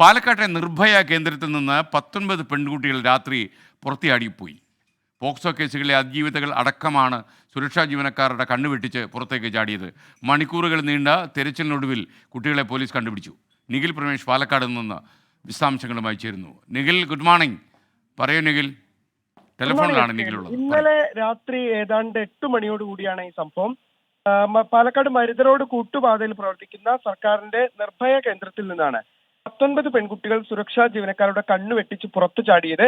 പാലക്കാട്ടെ നിർഭയ കേന്ദ്രത്തിൽ നിന്ന് പത്തൊൻപത് പെൺകുട്ടികൾ രാത്രി പുറത്തിയാടിപ്പോയി. പോക്സോ കേസുകളിലെ അതിജീവിതകൾ അടക്കമാണ് സുരക്ഷാ ജീവനക്കാരുടെ കണ്ണുവെട്ടിച്ച് പുറത്തേക്ക് ചാടിയത്. മണിക്കൂറുകൾ നീണ്ട തെരച്ചിലിനൊടുവിൽ കുട്ടികളെ പോലീസ് കണ്ടുപിടിച്ചു. നിഖിൽ പ്രമേഷ് പാലക്കാട് നിന്ന് വിശദാംശങ്ങളുമായി ചേരുന്നു. നിഖിൽ ഗുഡ് മോർണിംഗ് പറയൂ നിഖിൽ. ടെലിഫോണിലാണ് നിഖിലുള്ളത്. ഇന്നലെ രാത്രി ഏതാണ്ട് എട്ട് മണിയോട് കൂടിയാണ് ഈ സംഭവം. പാലക്കാട് മരുതരോട് കൂട്ടുപാതയിൽ പ്രവർത്തിക്കുന്ന സർക്കാരിന്റെ നിർഭയ കേന്ദ്രത്തിൽ നിന്നാണ് പത്തൊൻപത് പെൺകുട്ടികൾ സുരക്ഷാ ജീവനക്കാരുടെ കണ്ണു വെട്ടിച്ച് പുറത്തു ചാടിയത്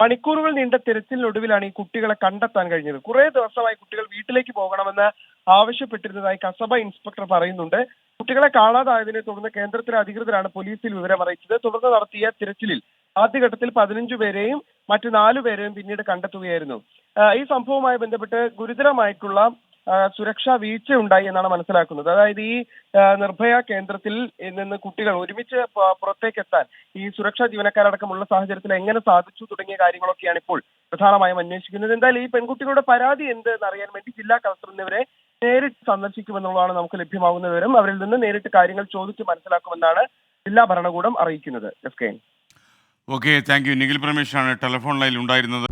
മണിക്കൂറുകൾ നീണ്ട തിരച്ചിലിനൊടുവിലാണ് ഈ കുട്ടികളെ കണ്ടെത്താൻ കഴിഞ്ഞത്. കുറെ ദിവസമായി കുട്ടികൾ വീട്ടിലേക്ക് പോകണമെന്ന് ആവശ്യപ്പെട്ടിരുന്നതായി കസബ ഇൻസ്പെക്ടർ പറയുന്നുണ്ട്. കുട്ടികളെ കാണാതായതിനെ തുടർന്ന് കേന്ദ്രത്തിലെ അധികൃതരാണ് പോലീസിൽ വിവരം അറിയിച്ചത്. തുടർന്ന് നടത്തിയ തിരച്ചിലിൽ ആദ്യഘട്ടത്തിൽ പതിനഞ്ചു പേരെയും മറ്റു നാലു പേരെയും പിന്നീട് കണ്ടെത്തുകയായിരുന്നു. ഈ സംഭവവുമായി ബന്ധപ്പെട്ട് ഗുരുതരമായിട്ടുള്ള സുരക്ഷാ വീഴ്ച ഉണ്ടായി എന്നാണ് മനസ്സിലാക്കുന്നത്. അതായത് ഈ നിർഭയ കേന്ദ്രത്തിൽ നിന്ന് കുട്ടികൾ ഒരുമിച്ച് പുറത്തേക്ക് എത്താൻ ഈ സുരക്ഷാ ജീവനക്കാരടക്കമുള്ള സാഹചര്യത്തിൽ എങ്ങനെ സാധിച്ചു തുടങ്ങിയ കാര്യങ്ങളൊക്കെയാണ് ഇപ്പോൾ പ്രധാനമായും അന്വേഷിക്കുന്നത്. എന്തായാലും ഈ പെൺകുട്ടികളുടെ പരാതി എന്ത് എന്നറിയാൻ വേണ്ടി ജില്ലാ കളക്ടർ എന്നിവരെ നേരിട്ട് സന്ദർശിക്കുമെന്നുള്ളതാണ് നമുക്ക് ലഭ്യമാകുന്ന വിവരം. അവരിൽ നിന്ന് നേരിട്ട് കാര്യങ്ങൾ ചോദിച്ച് മനസ്സിലാക്കുമെന്നാണ് ജില്ലാ ഭരണകൂടം അറിയിക്കുന്നത്. S K okay thank you Nikhil പ്രമേഷാണ് telephone ലൈനിൽ ഉണ്ടായിരുന്നത്.